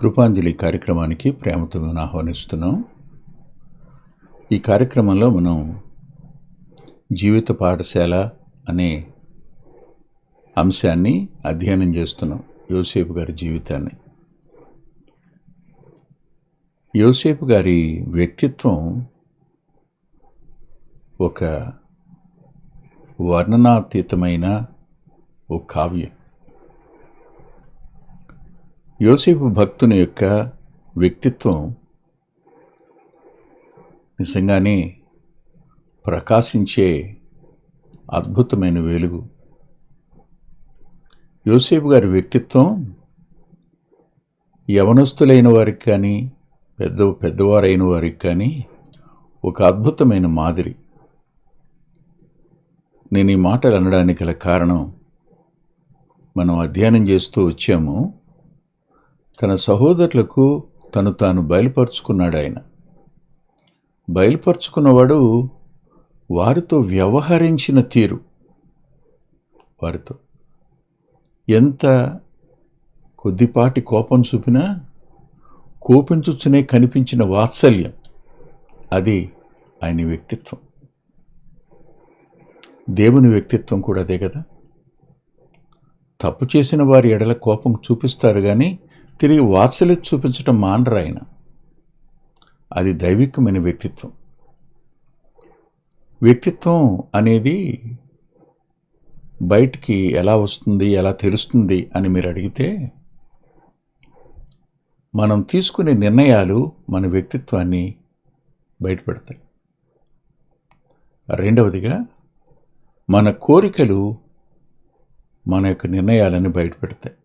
కృపాంజలి కార్యక్రమానికి ప్రేమతో మేము ఆహ్వానిస్తున్నాం. ఈ కార్యక్రమంలో మనం జీవిత పాఠశాల అనే అంశాన్ని అధ్యయనం చేస్తున్నాం. యోసేపు గారి జీవితాన్ని. యోసేపు గారి వ్యక్తిత్వం ఒక వర్ణనాతీతమైన ఓ కావ్యం. యోసేపు భక్తుని యొక్క వ్యక్తిత్వం నిజంగానే ప్రకాశించే అద్భుతమైన వెలుగు. యోసేపు గారి వ్యక్తిత్వం యవనస్తులైన వారికి కానీ పెద్ద పెద్దవారైన వారికి కానీ ఒక అద్భుతమైన మాదిరి. నేను ఈ మాటలు అనడానికి గల కారణం మనం అధ్యయనం చేస్తూ వచ్చాము. తన సహోదరులకు తను తాను బయలుపరుచుకున్నాడు ఆయన. బయలుపరుచుకున్నవాడు వారితో వ్యవహరించిన తీరు. వారితో ఎంత కొద్దిపాటి కోపం చూపినా కోపించుచునే కనిపించిన వాత్సల్యం. అది ఆయన వ్యక్తిత్వం. దేవుని వ్యక్తిత్వం కూడా అదే కదా. తప్పు చేసిన వారి ఎడల కోపం చూపిస్తారు కానీ తిరిగి వాత్సల్యత చూపించడం మానరు ఆయన. అది దైవికమైన వ్యక్తిత్వం. వ్యక్తిత్వం అనేది బయటికి ఎలా వస్తుంది ఎలా తెలుస్తుంది అని మీరు అడిగితే మనం తీసుకునే నిర్ణయాలు మన వ్యక్తిత్వాన్ని బయటపెడతాయి. రెండవదిగా మన కోరికలు మన యొక్క నిర్ణయాలను బయటపెడతాయి.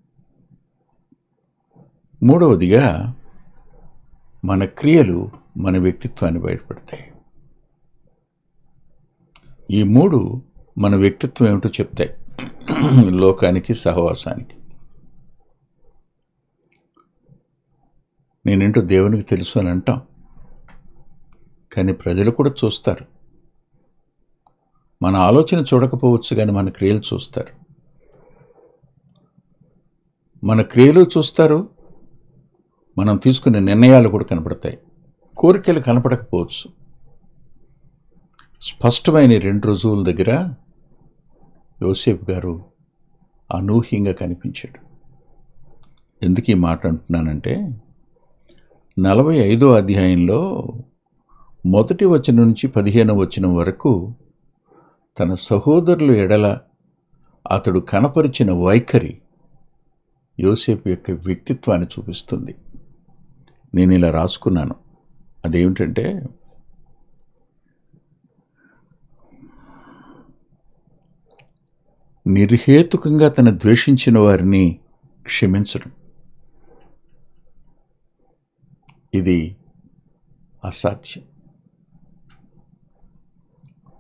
మూడవదిగా మన క్రియలు మన వ్యక్తిత్వాన్ని బయటపడతాయి. ఈ మూడు మన వ్యక్తిత్వం ఏమిటో చెప్తాయి. లోకానికి సహవాసానికి. నేనేంటో దేవునికి తెలుసు అని అంటాం. కానీ ప్రజలు కూడా చూస్తారు. మన ఆలోచన చూడకపోవచ్చు కానీ మన క్రియలు చూస్తారు. మన క్రియలు చూస్తారు మనం తీసుకునే నిర్ణయాలు కూడా కనపడతాయి. కోరికలు కనపడకపోవచ్చు. స్పష్టమైన రెండు రుజువుల దగ్గర యోసేఫ్ గారు అనూహ్యంగా కనిపించాడు. ఎందుకు ఈ మాట అంటున్నానంటే నలభై ఐదో అధ్యాయంలో మొదటి వచనం నుంచి పదిహేను వచనం వరకు తన సహోదరుల ఎడల అతడు కనపరిచిన వైఖరి యోసేపు యొక్క వ్యక్తిత్వాన్ని చూపిస్తుంది. నేను ఇలా రాసుకున్నాను. అదేమిటంటే నిర్హేతుకంగా తన ద్వేషించిన వారిని క్షమించడం. ఇది అసాధ్యం.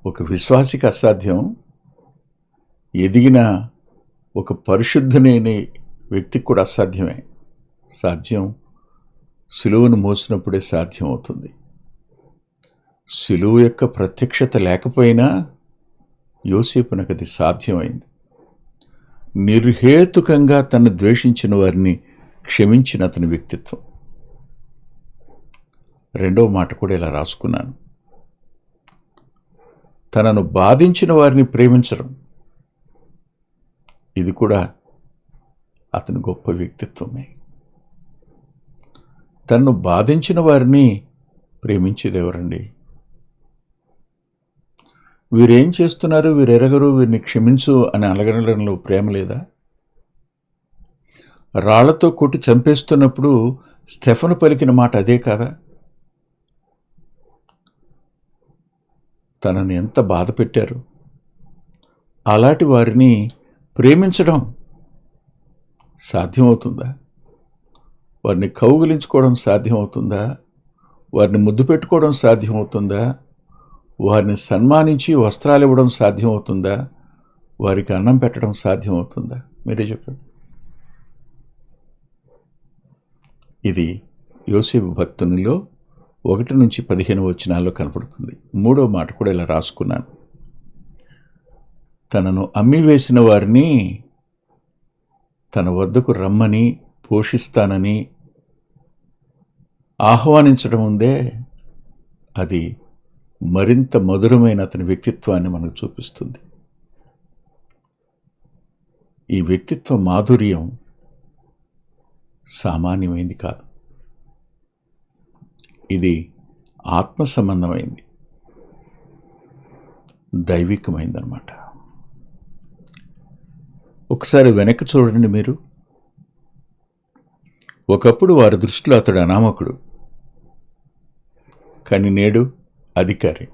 ఒక విశ్వాసికి అసాధ్యం. ఎదిగిన ఒక పరిశుద్ధులేని వ్యక్తికి కూడా అసాధ్యమే. సాధ్యం సులువును మోసినప్పుడే సాధ్యం అవుతుంది సులువు యొక్క ప్రత్యక్షత లేకపోయినా యోసేపునకు అది సాధ్యమైంది. నిర్హేతుకంగా తను ద్వేషించిన వారిని క్షమించిన అతని వ్యక్తిత్వం. రెండవ మాట కూడా ఇలా రాసుకున్నాను. తనను బాధించిన వారిని ప్రేమించడం. ఇది కూడా అతని గొప్ప వ్యక్తిత్వమే. తన్ను బాధించిన వారిని ప్రేమించేది ఎవరండి వీరేం చేస్తున్నారు? వీరెరగరు? వీరిని క్షమించు అని అలగడంలో ప్రేమ లేదా? రాళ్ళతో కొట్టి చంపేస్తున్నప్పుడు స్టెఫను పలికిన మాట అదే కాదా? తనని ఎంత బాధ పెట్టారు? అలాంటి వారిని ప్రేమించడం సాధ్యమవుతుందా? వారిని కౌగులించుకోవడం సాధ్యమవుతుందా? వారిని ముద్దు పెట్టుకోవడం సాధ్యమవుతుందా? వారిని సన్మానించి వస్త్రాలు ఇవ్వడం సాధ్యమవుతుందా? వారికి అన్నం పెట్టడం సాధ్యమవుతుందా? మీరే చెప్పండి. ఇది యోసేపు భక్తునిలో ఒకటి నుంచి పదిహేను వచనాల్లో కనపడుతుంది. మూడో మాట కూడా ఇలా రాసుకున్నాను. తనను అమ్మివేసిన వారిని తన వద్దకు రమ్మని పోషిస్తానని ఆహ్వానించడం ఉందే అది మరింత మధురమైన అతని వ్యక్తిత్వాన్ని మనకు చూపిస్తుంది. ఈ వ్యక్తిత్వ మాధుర్యం సామాన్యమైంది కాదు. ఇది ఆత్మ సంబంధమైంది దైవికమైందనమాట ఒకసారి వెనక్కి చూడండి మీరు. ఒకప్పుడు వారి దృష్టిలో అతడు అనామకుడు. కానీ నేడు అధికారి.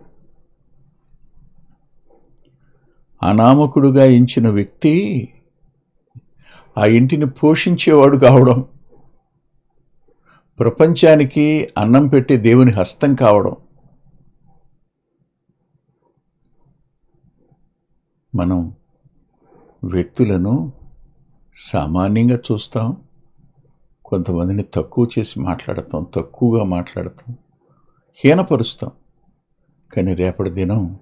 అనామకుడుగా ఎంచిన వ్యక్తి ఆ ఇంటిని పోషించేవాడు కావడం ప్రపంచానికి అన్నం పెట్టే దేవుని హస్తం కావడం మనం వ్యక్తులను సామాన్యంగా చూస్తాం కొంతమందిని తక్కువ చేసి మాట్లాడతాం తక్కువగా మాట్లాడతాం. హీనపరుస్తాం. కానీ రేపటి దినం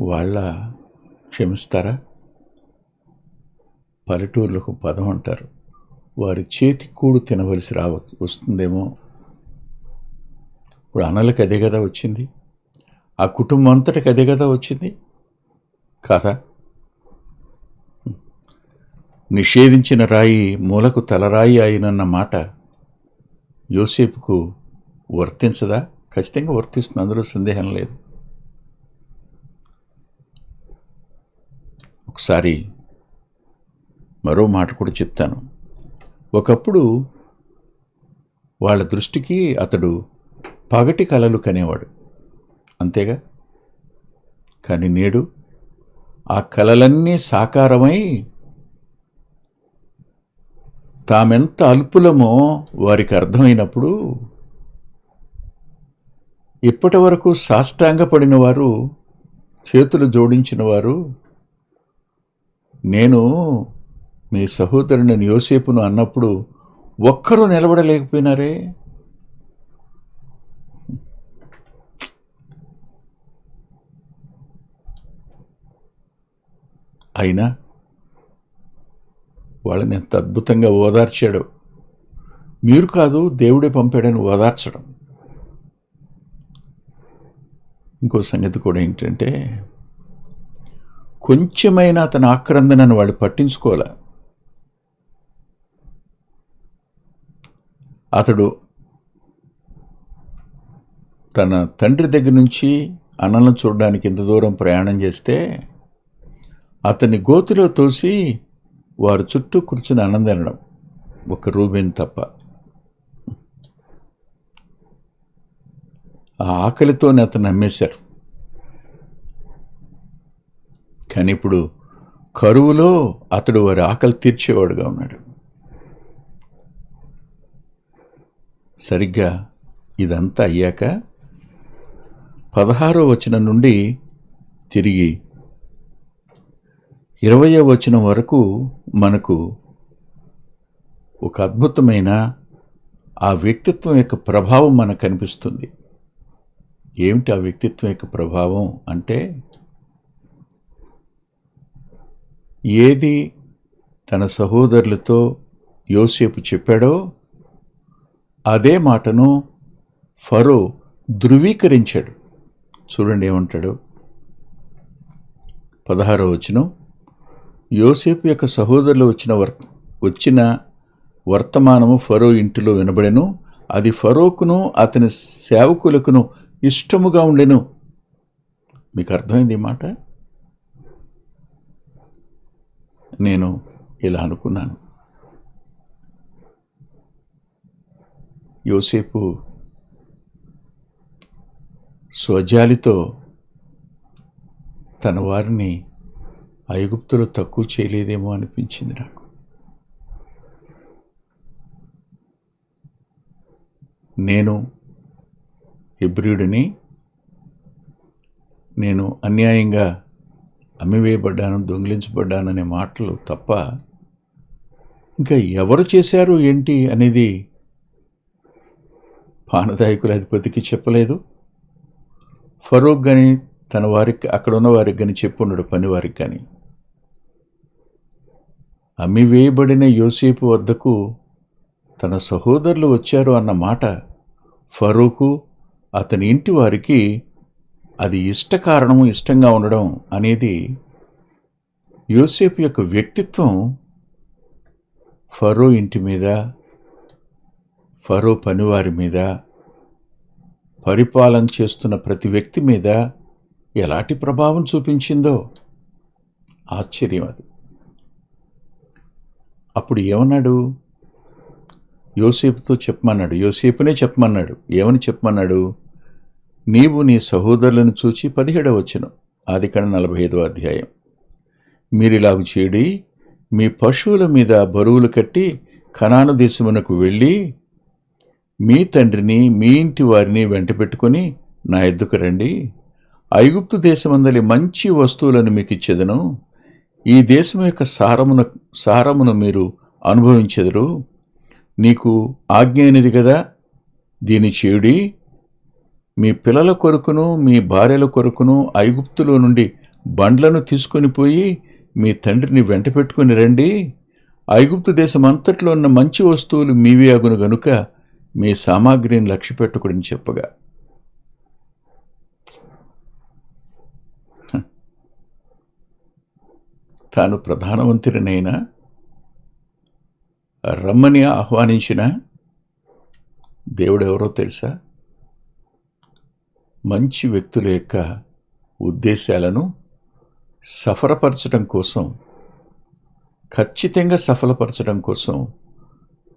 వాళ్ళ క్షమిస్తారా? పల్లెటూర్లకు పదం అంటారు. వారి చేతి కూడు తినవలసి రావ వస్తుందేమో. ఇప్పుడు అనలకి అదే కదా వచ్చింది. ఆ కుటుంబం అంతటికి అదే కదా వచ్చింది. కాదా? నిషేధించిన రాయి మూలకు తలరాయి అయినన్న మాట యోసేపుకు వర్తించదా? ఖచ్చితంగా వర్తిస్తుంది. అందులో సందేహం లేదు. ఒకసారి మరో మాట కూడా చెప్తాను. ఒకప్పుడు వాళ్ళ దృష్టికి అతడు పగటి కళలు కనేవాడు. అంతేగా? కానీ నేడు ఆ కళలన్నీ సాకారమై తామెంత అల్పులమో వారికి అర్థమైనప్పుడు ఇప్పటి వరకు సాష్టాంగపడిన వారు చేతులు జోడించిన వారు నేను మీ సహోదరుని యోసేపును అన్నప్పుడు ఒక్కరూ నిలబడలేకపోయినారే? అయినా వాళ్ళని ఎంత అద్భుతంగా ఓదార్చాడు. మీరు కాదు దేవుడే పంపాడని ఓదార్చడం. ఇంకో సంగతి కూడా ఏంటంటే కొంచెమైనా అతని ఆక్రందనను వాళ్ళు పట్టించుకోలే అతడు తన తండ్రి దగ్గర నుంచి అన్నలను చూడడానికి ఇంత దూరం ప్రయాణం చేస్తే అతన్ని గోతిలో తోసి వారు చుట్టూ కూర్చుని అన్నం తినడం ఒక రూబెన్ తప్ప. ఆ ఆకలితోనే అతను నమ్మేశారు. కానీ ఇప్పుడు కరువులో అతడు వారి ఆకలి తీర్చేవాడుగా ఉన్నాడు. సరిగ్గా ఇదంతా అయ్యాక పదహారో వచనం నుండి తిరిగి ఇరవయో వచనం వరకు మనకు ఒక అద్భుతమైన ఆ వ్యక్తిత్వం యొక్క ప్రభావం మనకు కనిపిస్తుంది. ఏమిటి ఆ వ్యక్తిత్వం యొక్క ప్రభావం అంటే ఏది తన సహోదరులతో యోసేపు చెప్పాడో అదే మాటను ఫరో ధృవీకరించాడు. చూడండి ఏమంటాడు? పదహారో వచనం. యోసేపు యొక్క సహోదరులు వచ్చిన వర్ వచ్చిన వర్తమానము ఫరో ఇంటిలో వినబడెను. అది ఫరోకును అతని సేవకులకును ఇష్టముగా ఉండెను. మీకు అర్థమైంది ఈ మాట? నేను ఇలా అనుకున్నాను. యోసేపు స్వజాలితో తన వారిని ఐగుప్తులు తక్కువ చేయలేదేమో అనిపించింది నాకు. నేను హెబ్రియుడిని నేను అన్యాయంగా అమ్మివేయబడ్డాను దొంగిలించబడ్డాననే మాటలు తప్ప ఇంకా ఎవరు చేశారు ఏంటి అనేది పానదాయకుల అధిపతికి చెప్పలేదు. ఫరూక్ కానీ తన వారికి అక్కడ ఉన్న వారికి కానీ చెప్పున్నాడు పని వారికి కానీ అమ్మివేయబడిన యోసేపు వద్దకు తన సహోదరులు వచ్చారు అన్న మాట ఫరూకు అతని ఇంటి వారికి అది ఇష్ట కారణము ఇష్టంగా ఉండడం అనేది యోసేపు యొక్క వ్యక్తిత్వం. ఫరో ఇంటి మీద ఫరో పనివారి మీద పరిపాలన చేస్తున్న ప్రతి వ్యక్తి మీద ఎలాంటి ప్రభావం చూపించిందో ఆశ్చర్యం అది. అప్పుడు ఏమన్నాడు? యోసేపుతో చెప్పమన్నాడు. యోసేపునే చెప్పమన్నాడు. ఏమని చెప్పమన్నాడు? నీవు నీ సహోదరులను చూచి పదిహేడవ వచ్చిన ఆది కణ నలభై ఐదవ అధ్యాయం. మీరిలాగు చేడి మీ పశువుల మీద బరువులు కట్టి కనాను దేశమునకు వెళ్ళి మీ తండ్రిని మీ ఇంటి వారిని వెంటపెట్టుకొని నా ఎద్దుకు రండి. ఐగుప్తు దేశమందలి మంచి వస్తువులను మీకు ఇచ్చేదను. ఈ దేశం యొక్క సారమున సారమును మీరు అనుభవించెదరు. నీకు ఆజ్ఞ అయినది కదా? దీని చేయుడి. మీ పిల్లల కొరకును మీ భార్యల కొరకును ఐగుప్తులో నుండి బండ్లను తీసుకొని పోయి మీ తండ్రిని వెంట పెట్టుకుని రండి. ఐగుప్తు దేశం అంతట్లో ఉన్న మంచి వస్తువులు మీవే అగును గనుక మీ సామాగ్రిని లక్ష్య పెట్టుకుని చెప్పగా తాను ప్రధానమంత్రినైనా రమ్మని ఆహ్వానించిన దేవుడెవరో తెలుసా? మంచి వ్యక్తుల యొక్క ఉద్దేశాలను సఫలపరచడం కోసం ఖచ్చితంగా సఫలపరచడం కోసం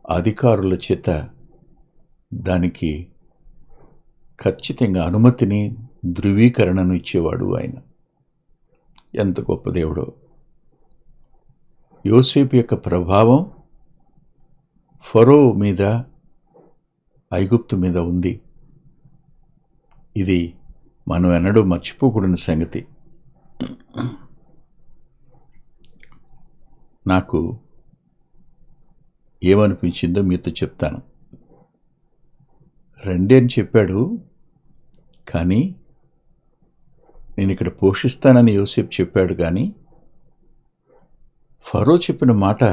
అధికారుల చేత దానికి ఖచ్చితంగా అనుమతిని ధృవీకరణను ఇచ్చేవాడు ఆయన. ఎంత గొప్ప దేవుడో. యోసేపు యొక్క ప్రభావం ఫరో మీద ఐగుప్తు మీద ఉంది. ఇది మనం ఎన్నడూ మర్చిపోకూడని సంగతి. నాకు ఏమనిపించిందో మీతో చెప్తాను. రండి అని చెప్పాడు కానీ నేను ఇక్కడ పోషిస్తానని యోసేపు చెప్పాడు కానీ ఫరో చెప్పిన మాట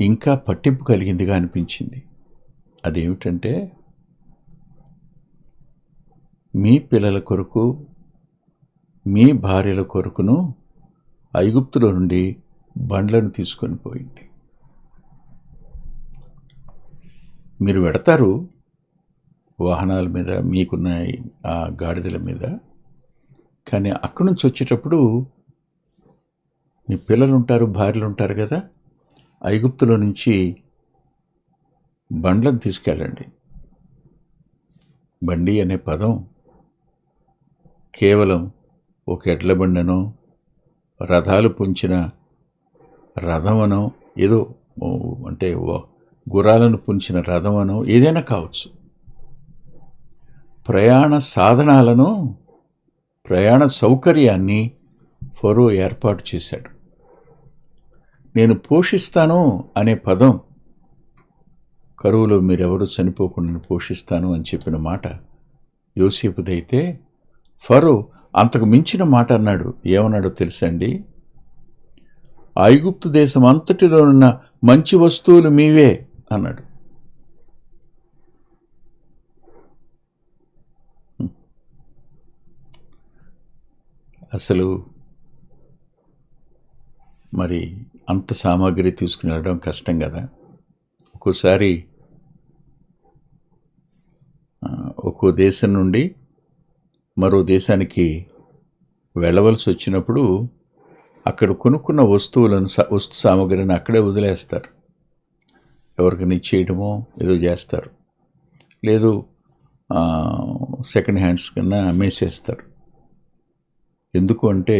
ఇంకా పట్టింపు కలిగిందిగా అనిపించింది. అదేమిటంటే మీ పిల్లల కొరకు మీ భార్యల కొరకును ఐగుప్తులో నుండి బండ్లను తీసుకొని పోయింది. మీరు పెడతారు వాహనాల మీద మీకున్న ఆ గాడిదల మీద కానీ అక్కడి నుంచి వచ్చేటప్పుడు మీ పిల్లలు ఉంటారు భార్యలు ఉంటారు కదా? ఐగుప్తులో నుంచి బండ్లను తీసుకెళ్ళండి. బండి అనే పదం కేవలం ఒక ఎడ్ల బండనో రథాలు పుంచిన రథమనో ఏదో అంటే గుర్రాలను పుంచిన రథమనో ఏదైనా కావచ్చు. ప్రయాణ సాధనాలను ప్రయాణ సౌకర్యాన్ని ఫరో ఏర్పాటు చేశాడు. నేను పోషిస్తాను అనే పదం. కరువులో మీరెవరూ చనిపోకుండా పోషిస్తాను అని చెప్పిన మాట యోసేపుదైతే ఫరో అంతకు మించిన మాట అన్నాడు. ఏమన్నాడో తెలుసండి ఐగుప్తు దేశం అంతటిలో ఉన్న మంచి వస్తువులు మీవే అన్నాడు. అసలు మరి అంత సామాగ్రి తీసుకుని వెళ్ళడం కష్టం కదా. ఒక్కోసారి ఒక్కో దేశం నుండి మరో దేశానికి వెళ్ళవలసి వచ్చినప్పుడు అక్కడ కొనుక్కున్న వస్తువులను వస్తు సామాగ్రిని అక్కడే వదిలేస్తారు. ఎవరికైనా ఇచ్చేయడమో ఏదో చేస్తారు. లేదు సెకండ్ హ్యాండ్స్ కన్నా అమ్మేసేస్తారు. ఎందుకు అంటే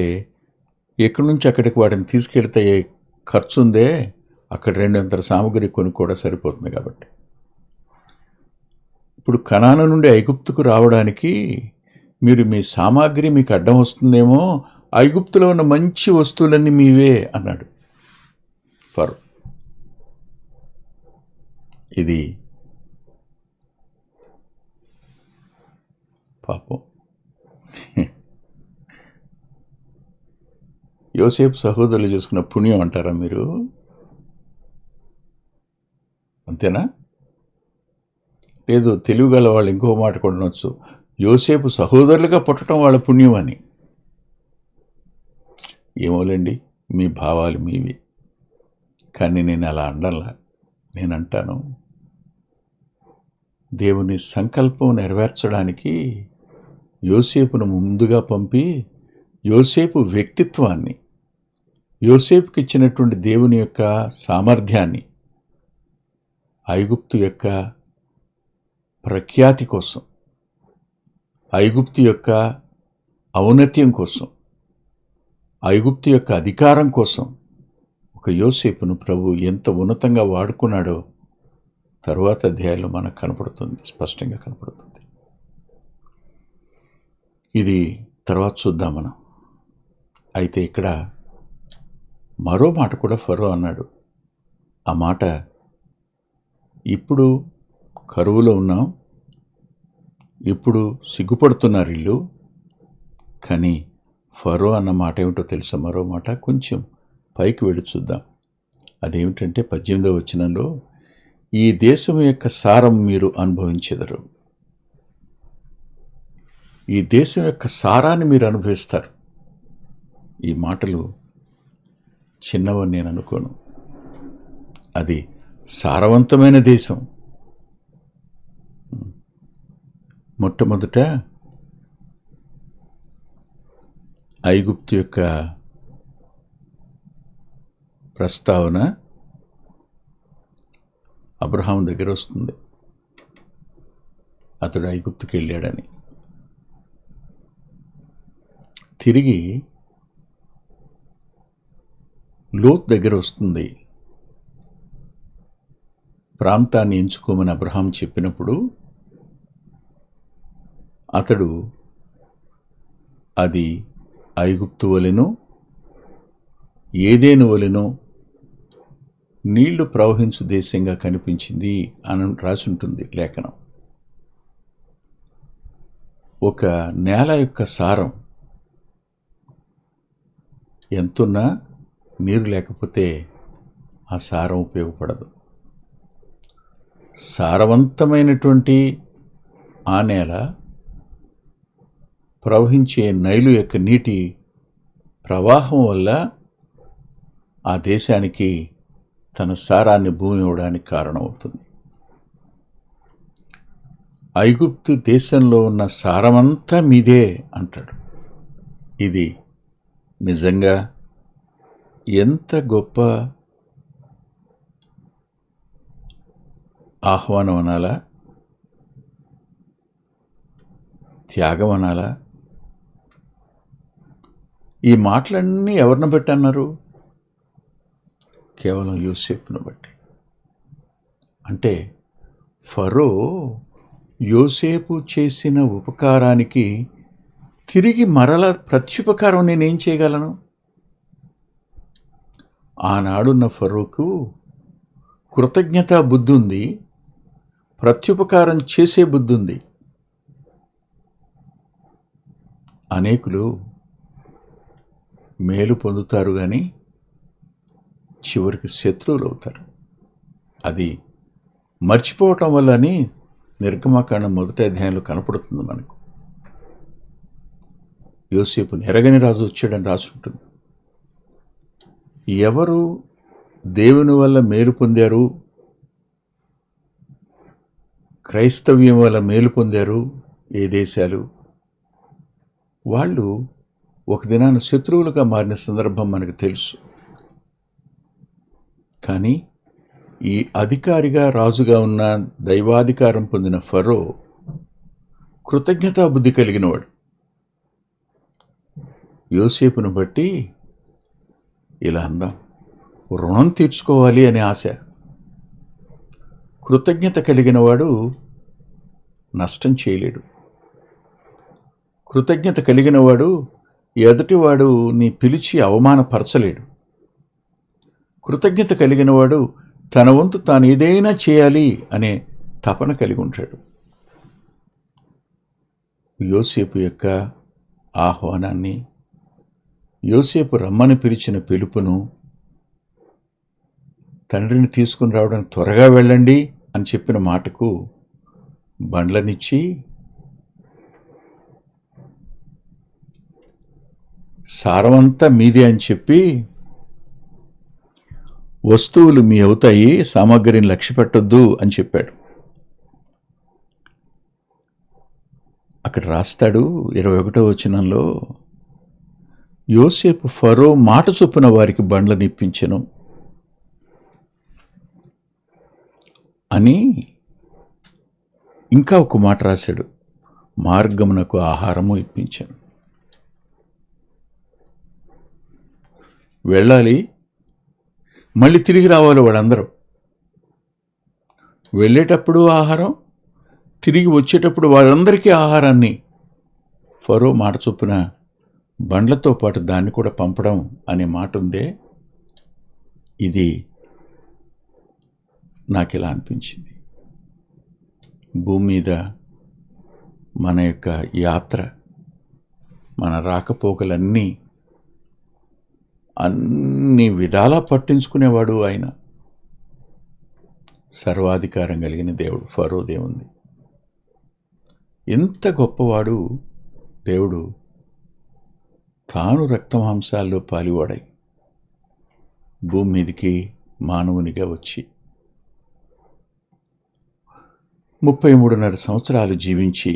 ఎక్కడి నుంచి అక్కడికి వాటిని తీసుకెళ్తే ఖర్చు ఉందే అక్కడ రెండంతల సామాగ్రి కొనుక్కోవడం సరిపోతుంది కాబట్టి. ఇప్పుడు కణాన నుండి ఐగుప్తుకు రావడానికి మీరు మీ సామాగ్రి మీకు అడ్డం వస్తుందేమో ఐగుప్తులో ఉన్న మంచి వస్తువులన్నీ మీవే అన్నాడు ఫర్. ఇది పాపం. యోసేపు సహోదరులు చేసుకున్న పుణ్యం అంటారా మీరు? అంతేనా? లేదు తెలుగు గల వాళ్ళు ఇంకో మాట కూడా యోసేపు సహోదరులుగా పుట్టడం వాళ్ళ పుణ్యం అని. ఏమోలేండి మీ భావాలు మీవి. కానీ నేను అలా అండంలా నేను అంటాను దేవుని సంకల్పం నెరవేర్చడానికి యోసేపును ముందుగా పంపి యోసేపు వ్యక్తిత్వాన్ని యోసేపుకి ఇచ్చినటువంటి దేవుని యొక్క సామర్థ్యాన్ని ఐగుప్తు యొక్క ప్రఖ్యాతి కోసం ఐగుప్తు యొక్క ఔన్నత్యం కోసం ఐగుప్తు యొక్క అధికారం కోసం ఒక యోసేపును ప్రభు ఎంత ఉన్నతంగా వాడుకున్నాడో తరువాత అధ్యాయంలో మనకు కనపడుతుంది స్పష్టంగా కనపడుతుంది. ఇది తర్వాత చూద్దాం మనం. అయితే ఇక్కడ మరో మాట కూడా ఫరో అన్నాడు. ఆ మాట ఇప్పుడు కరువులో ఉన్నాం ఇప్పుడు సిగ్గుపడుతున్నారు ఇల్లు కానీ ఫరో అన్న మాట ఏమిటో తెలుసా? మరో మాట కొంచెం పైకి వెళ్ళి చూద్దాం. అదేమిటంటే పద్దెనిమిదో వచనంలో ఈ దేశం యొక్క సారం మీరు అనుభవించెదరు. ఈ దేశం యొక్క సారాన్ని మీరు అనుభవిస్తారు. ఈ మాటలు చిన్నవని నేను అనుకోను. అది సారవంతమైన దేశం. మొట్టమొదట ఐగుప్తు యొక్క ప్రస్తావన అబ్రహాం దగ్గర వస్తుంది. అతడు ఐగుప్తుకి వెళ్ళాడని తిరిగి లోత్ దగ్గర వస్తుంది. ప్రాంతాన్ని ఎంచుకోమని అబ్రహాం చెప్పినప్పుడు అతడు అది ఐగుప్తు వలెనో ఏదేను వలెనో నీళ్ళు ప్రవహించు దేశంగా కనిపించింది అని రాసి ఉంటుంది లేఖనం. ఒక నేల యొక్క సారం ఎంతున్నా నీరు లేకపోతే ఆ సారం ఉపయోగపడదు. సారవంతమైనటువంటి ఆ నేల ప్రవహించే నైలు యొక్క నీటి ప్రవాహం వల్ల ఆ దేశానికి తన సారాన్ని భూమి ఇవ్వడానికి కారణమవుతుంది. ఐగుప్తు దేశంలో ఉన్న సారమంతా మీదే అంటాడు. ఇది నిజంగా ఎంత గొప్ప ఆహ్వానం అనాలా? త్యాగం అనాలా? ఈ మాటలన్నీ ఎవరిని బట్టి అన్నారు? కేవలం యూసేఫ్ను బట్టి. అంటే ఫరో యోసేపు చేసిన ఉపకారానికి తిరిగి మరల ప్రత్యుపకారం నేనేం చేయగలను? ఆనాడున్న ఫరూకు కృతజ్ఞతా బుద్ధి ఉంది ప్రత్యుపకారం చేసే బుద్ధి ఉంది అనేకులు మేలు పొందుతారు కానీ చివరికి శత్రువులు అవుతారు అది మర్చిపోవటం వల్లని నిర్గమాకాండం మొదటి అధ్యాయంలో కనపడుతుంది మనకు. యోసేపు నెరగని రాజు వచ్చాడని రాసి ఉంటుంది ఎవరు దేవుని వల్ల మేలు పొందారు? క్రైస్తవ్యం వల్ల మేలు పొందారు? ఏ దేశాలు? వాళ్ళు ఒక దినాన శత్రువులుగా మారిన సందర్భం మనకు తెలుసు. కానీ ఈ అధికారిగా రాజుగా ఉన్న దైవాధికారం పొందిన ఫరో కృతజ్ఞతా బుద్ధి కలిగినవాడు. యోసేపును బట్టి ఇలా అందాం. రుణం తీర్చుకోవాలి అనే ఆశ. కృతజ్ఞత కలిగిన వాడు నష్టం చేయలేడు. కృతజ్ఞత కలిగిన వాడు ఎదుటివాడు నీ పిలిచి అవమానపరచలేడు. కృతజ్ఞత కలిగిన వాడు తన వంతు తాను ఏదైనా చేయాలి అనే తపన కలిగి ఉంటాడు. యోసేపు యొక్క ఆహ్వానాన్ని యోసేపు రమ్మని పిలిచిన పిలుపును తండ్రిని తీసుకుని రావడానికి త్వరగా వెళ్ళండి అని చెప్పిన మాటకు బండ్లనిచ్చి సారమంతా మీదే అని చెప్పి వస్తువులు మీ అవుతాయి సామాగ్రిని లక్ష్య పెట్టొద్దు అని చెప్పాడు. అక్కడ రాస్తాడు ఇరవై ఒకటో వచనంలో యోసేపు ఫరో మాట చొప్పున వారికి బండ్లను ఇప్పించెను అని ఇంకా ఒక మాట రాశాడు. మార్గమునకు ఆహారము ఇప్పించాను. వెళ్ళాలి మళ్ళీ తిరిగి రావాలి వాళ్ళందరూ. వెళ్ళేటప్పుడు ఆహారం తిరిగి వచ్చేటప్పుడు వాళ్ళందరికీ ఆహారాన్ని. ఫరో మాట చొప్పున బండ్లతో పాటు దాన్ని కూడా పంపడం అనే మాట ఉందే ఇది నాకు ఇలా అనిపించింది. భూమి మీద మన యొక్క యాత్ర మన రాకపోకలన్నీ అన్ని విధాలా పట్టించుకునేవాడు ఆయన. సర్వాధికారం కలిగిన దేవుడు ఫరో దేవుంది ఎంత గొప్పవాడు దేవుడు తాను రక్తమాంసాల్లో పాలివాడై భూమి మీదకి మానవునిగా వచ్చి ముప్పై మూడున్నర సంవత్సరాలు జీవించి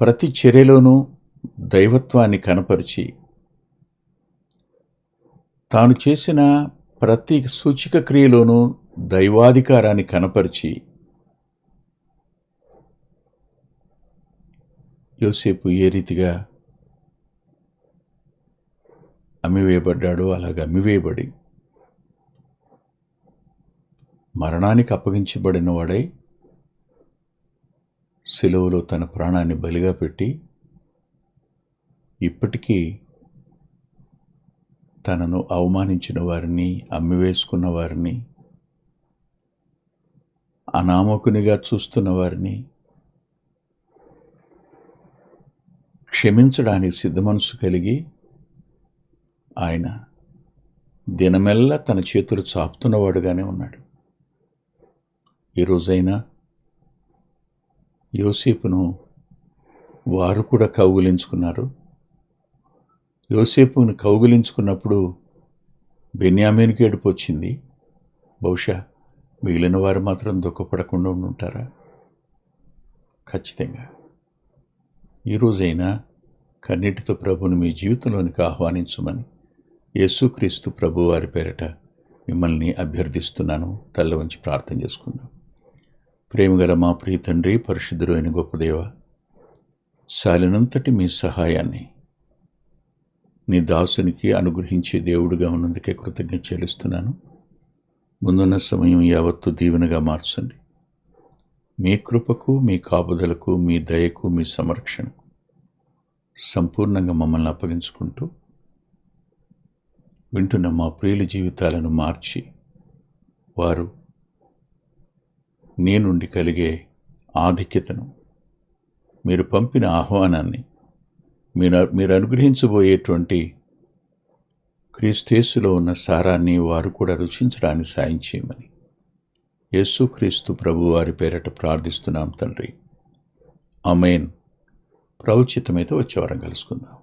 ప్రతి చర్యలోనూ దైవత్వాన్ని కనపరిచి తాను చేసిన ప్రతి సూచిక క్రియలోనూ దైవాధికారాన్ని కనపరిచి యోసేపు ఏ రీతిగా అమ్మివేయబడ్డాడో అలాగ అమ్మివేయబడి మరణానికి అప్పగించబడిన వాడై సెలవులో తన ప్రాణాన్ని బలిగా పెట్టి ఇప్పటికీ తనను అవమానించిన వారిని అమ్మివేసుకున్న వారిని అనామకునిగా చూస్తున్న వారిని క్షమించడానికి సిద్ధ మనసు కలిగి ఆయన దినమెల్లా తన చేతులు చాపుతున్నవాడుగానే ఉన్నాడు. ఈ రోజైనా యోసేపును వారు కూడా కౌగులించుకున్నారు. యోసేపును కౌగులించుకున్నప్పుడు బెన్యామీన్కి ఏడుపు వచ్చింది. బహుశా మిగిలిన వారు మాత్రం దుఃఖపడకుండా ఉండుంటారా? ఖచ్చితంగా. ఈరోజైనా కన్నిటితో ప్రభుని మీ జీవితంలోనికి ఆహ్వానించమని యేసుక్రీస్తు ప్రభు వారి పేరట మిమ్మల్ని అభ్యర్థిస్తున్నాను తల్ల వంచి ప్రార్థన చేసుకుందాం. ప్రేమగల మా ప్రియ తండ్రి పరిశుద్ధుడు అయిన గొప్పదేవ సాలినంతటి మీ సహాయాన్ని నీ దాసునికి అనుగ్రహించే దేవుడుగా ఉన్నందుకే కృతజ్ఞత చెల్లిస్తున్నాను. ముందున్న సమయం యావత్తు దీవెనగా మార్చండి. మీ కృపకు మీ కాపుదలకు మీ దయకు మీ సంరక్షణకు సంపూర్ణంగా మమ్మల్ని అప్పగించుకుంటూ వింటున్న మా ప్రియుల జీవితాలను మార్చి వారు నీ నుండి కలిగే ఆధిక్యతను మీరు పంపిన ఆహ్వానాన్ని మీరు మీరు అనుగ్రహించబోయేటువంటి క్రీస్తేసులో ఉన్న సారాన్ని వారు కూడా రుచించడానికి సాయం చేయమని. యేసుక్రీస్తు ప్రభు వారి పేరట ప్రార్థిస్తున్నాం తండ్రి. అమేన్ ప్రవచితమైతే వచ్చేవారం కలుసుకుందాం.